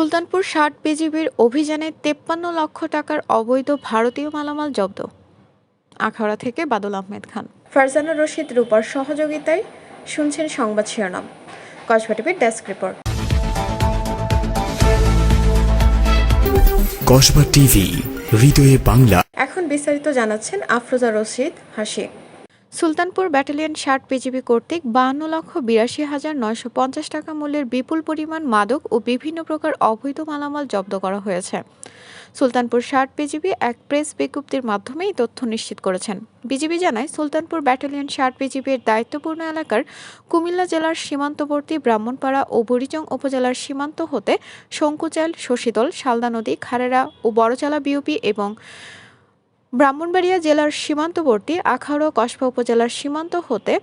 সুলতানপুর ষাট বিজিবির অভিযানে তেপ্পান্ন লক্ষ টাকার অবৈধ ভারতীয় মালামাল জব্দ। আখাউড়া থেকে বাদল আহমেদ খান। ফারজানা রশিদ রূপার সহযোগিতায় শুনছেন সংবাদ শিরোনাম। কসবা টিভির ডেস্ক রিপোর্ট। কসবা টিভি হৃদয়ে বাংলা। এখন বিস্তারিত জানাচ্ছেন আফরোজা রশিদ হাসি সুলতানপুর ব্যাটালিয়ন ষাট বিজিবি কর্তৃক বাহান্ন লক্ষ বিরাশি হাজার নয়শো পঞ্চাশ টাকা মূল্যের বিপুল পরিমাণ মাদক ও বিভিন্ন প্রকার অবৈধ মালামাল জব্দ করা হয়েছে। সুলতানপুর ষাট বিজিবি এক প্রেস বিজ্ঞপ্তির মাধ্যমে এই তথ্য নিশ্চিত করেছেন। বিজিবি জানায়, সুলতানপুর ব্যাটালিয়ন ষাট বিজিবির দায়িত্বপূর্ণ এলাকার কুমিল্লা জেলার সীমান্তবর্তী ব্রাহ্মণপাড়া ও বুড়িচং উপজেলার সীমান্ত হতে শঙ্কুচাল শশীদল শালদা নদী খারেরা ও বড়চালা বিউপি এবং ব্রাহ্মণবাড়িয়া জেলার সীমান্তবর্তী আখাউড়া কসবা উপজেলার সীমান্ত হতে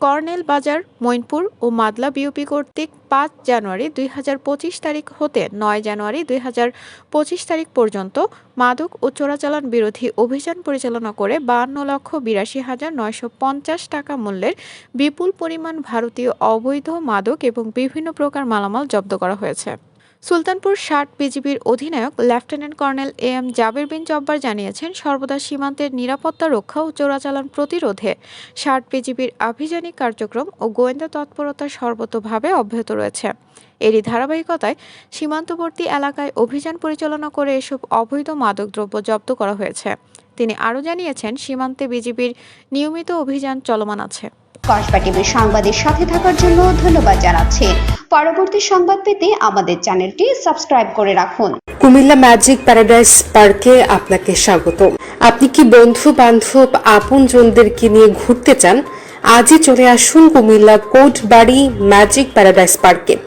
কর্নেল বাজার মৈনপুর ও মাদলা বিউপি কর্তৃক পাঁচ জানুয়ারি দুই হাজার পঁচিশ তারিখ হতে নয় জানুয়ারি দুই হাজার পঁচিশ তারিখ পর্যন্ত মাদক ও চোরাচালান বিরোধী অভিযান পরিচালনা করে বাহান্ন লক্ষ বিরাশি হাজার নয়শো পঞ্চাশ টাকা মূল্যের বিপুল পরিমাণ ভারতীয় অবৈধ মাদক এবং বিভিন্ন প্রকার মালামাল জব্দ করা হয়েছে। সুলতানপুর ষাট বিজিবির অধিনায়ক lieutenant colonel A M Jabir bin Jabbar জানিয়েছেন, সর্বদা সীমান্তের নিরাপত্তা রক্ষা ও চোরাচালান প্রতিরোধে ষাট বিজিবির আভিযানিক কার্যক্রম ও গোয়েন্দা তৎপরতা সর্বতোভাবে অব্যাহত রয়েছে। এরই ধারাবাহিকতায় সীমান্তবর্তী এলাকায় অভিযান পরিচালনা করে এসব অবৈধ মাদকদ্রব্য জব্দ করা হয়েছে। তিনি আরও জানিয়েছেন, সীমান্তে বিজিবির নিয়মিত অভিযান চলমান আছে। কসবা টিভির সংবাদের সাথে থাকার জন্য ধন্যবাদ জানাচ্ছি। পরবর্তী সংবাদ পেতে আমাদের চ্যানেলটি সাবস্ক্রাইব করে রাখুন। কুমিল্লা ম্যাজিক প্যারাডাইস পার্কে আপনাকে স্বাগত। আপনি কি বন্ধু বান্ধব আপন জনদেরকে নিয়ে ঘুরতে চান? আজই চলে আসুন Comilla Kotbari magic paradise পার্কে।